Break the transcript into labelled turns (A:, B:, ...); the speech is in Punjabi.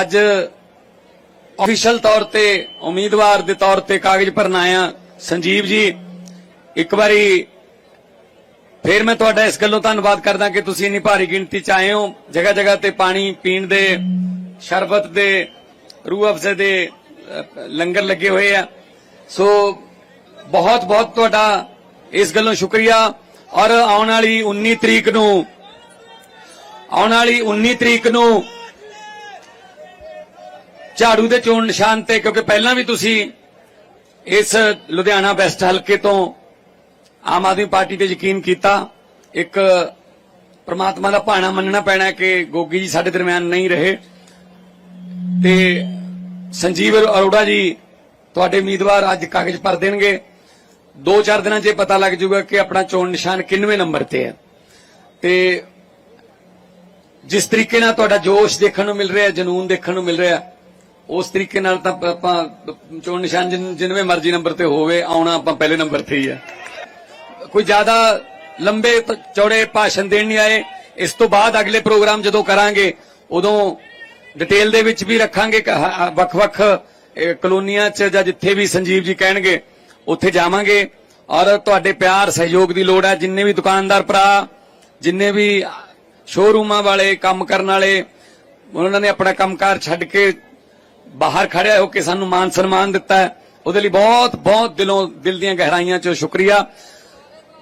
A: ਅੱਜ ਅਫੀਸ਼ੀਅਲ ਤੌਰ ਤੇ, ਉਮੀਦਵਾਰ ਦੇ ਤੌਰ ਤੇ ਕਾਗਜ਼ ਭਰਨ ਆਇਆ। ਸੰਜੀਵ ਜੀ, ਇੱਕ ਵਾਰੀ ਫਿਰ ਮੈਂ ਤੁਹਾਡਾ ਇਸ ਗੱਲੋਂ ਧੰਨਵਾਦ ਕਰਦਾ ਕਿ ਤੁਸੀਂ ਇੰਨੀ ਭਾਰੀ ਗਿਣਤੀ ਚ ਆਏ ਹੋ। ਜਗ੍ਹਾ ਜਗ੍ਹਾ ਤੇ ਪਾਣੀ ਪੀਣ ਦੇ, ਸ਼ਰਬਤ ਦੇ, ਰੂਹ ਅਫਜ਼ੇ ਦੇ ਲੰਗਰ ਲੱਗੇ ਹੋਏ ਆ। ਸੋ ਬਹੁਤ ਬਹੁਤ ਤੁਹਾਡਾ ਇਸ ਗੱਲੋਂ ਸ਼ੁਕਰੀਆ। ਔਰ ਆਉਣ ਵਾਲੀ 19 ਤਰੀਕ ਨੂੰ, ਆਉਣ ਵਾਲੀ 19 ਤਰੀਕ ਨੂੰ ਝਾੜੂ ਦੇ ਚੋਣ ਨਿਸ਼ਾਨ ਤੇ, ਕਿਉਂਕਿ ਪਹਿਲਾਂ ਵੀ ਤੁਸੀਂ ਇਸ ਲੁਧਿਆਣਾ ਵੈਸਟ ਹਲਕੇ ਤੋਂ ਆਮ ਆਦਮੀ ਪਾਰਟੀ ਤੇ ਯਕੀਨ ਕੀਤਾ। ਇੱਕ ਪ੍ਰਮਾਤਮਾ ਦਾ ਭਾਣਾ ਮੰਨਣਾ ਪੈਣਾ ਕਿ ਗੋਗੀ ਜੀ ਸਾਡੇ ਦਰਮਿਆਨ ਨਹੀਂ ਰਹੇ। ਤੇ ਸੰਜੀਵ ਅਰੋੜਾ ਜੀ ਤੁਹਾਡੇ ਉਮੀਦਵਾਰ ਅੱਜ ਕਾਗਜ਼ ਭਰ ਦੇਣਗੇ। 2-4 ਦਿਨਾਂ 'ਚ ਇਹ ਪਤਾ ਲੱਗ ਜਾਊਗਾ ਕਿ ਆਪਣਾ ਚੋਣ ਨਿਸ਼ਾਨ ਕਿੰਨਵੇਂ ਨੰਬਰ ਤੇ ਹੈ। ਤੇ ਜਿਸ ਤਰੀਕੇ ਨਾਲ ਤੁਹਾਡਾ ਜੋਸ਼ ਦੇਖਣ ਨੂੰ ਮਿਲ ਰਿਹਾ, ਜਨੂਨ ਦੇਖਣ ਨੂੰ ਮਿਲ ਰਿਹਾ ਉਸ ਤਰੀਕੇ ਨਾਲ ਤਾਂ ਆਪਾਂ ਚੋਣ ਨਿਸ਼ਾਨ ਜਿਨ- ਜਿੰਨਵੇਂ ਮਰਜ਼ੀ ਨੰਬਰ ਤੇ ਹੋਵੇ, ਆਉਣਾ ਆਪਾਂ ਪਹਿਲੇ ਨੰਬਰ ਤੇ ਹੀ ਹੈ ਕੋਈ ਜ਼ਿਆਦਾ ਲੰਬੇ ਚੌੜੇ ਭਾਸ਼ਣ ਦੇਣ ਨਹੀਂ ਆਏ, ਇਸ ਤੋਂ ਬਾਅਦ ਅਗਲੇ ਪ੍ਰੋਗਰਾਮ ਜਦੋਂ ਕਰਾਂਗੇ, ਉਦੋਂ ਡਿਟੇਲ ਦੇ ਵਿੱਚ ਵੀ ਰੱਖਾਂਗੇ ਵੱਖ-ਵੱਖ ਕਲੋਨੀਆਂ 'ਚ ਜਾਂ ਜਿੱਥੇ ਵੀ ਸੰਜੀਵ ਜੀ ਕਹਿਣਗੇ, ਉੱਥੇ ਜਾਵਾਂਗੇ। ਔਰ ਤੁਹਾਡੇ ਪਿਆਰ, ਸਹਿਯੋਗ ਦੀ ਲੋੜ ਹੈ ਜਿੰਨੇ ਵੀ ਦੁਕਾਨਦਾਰ ਭਰਾ, ਜਿੰਨੇ ਵੀ ਸ਼ੋਰੂਮਾਂ ਵਾਲੇ, ਕੰਮ ਕਰਨ ਵਾਲੇ, ਉਹਨਾਂ ਨੇ ਆਪਣਾ ਕੰਮਕਾਰ ਛੱਡ ਕੇ ਬਾਹਰ ਖੜਿਆ ਹੋ ਕੇ ਸਾਨੂੰ ਮਾਨ ਸਨਮਾਨ ਦਿੱਤਾ ਹੈ। ਉਹਦੇ ਲਈ ਬਹੁਤ ਬਹੁਤ ਦਿਲੋਂ, ਦਿਲ ਦੀਆਂ ਗਹਿਰਾਈਆਂ 'ਚੋਂ ਸ਼ੁਕਰੀਆ।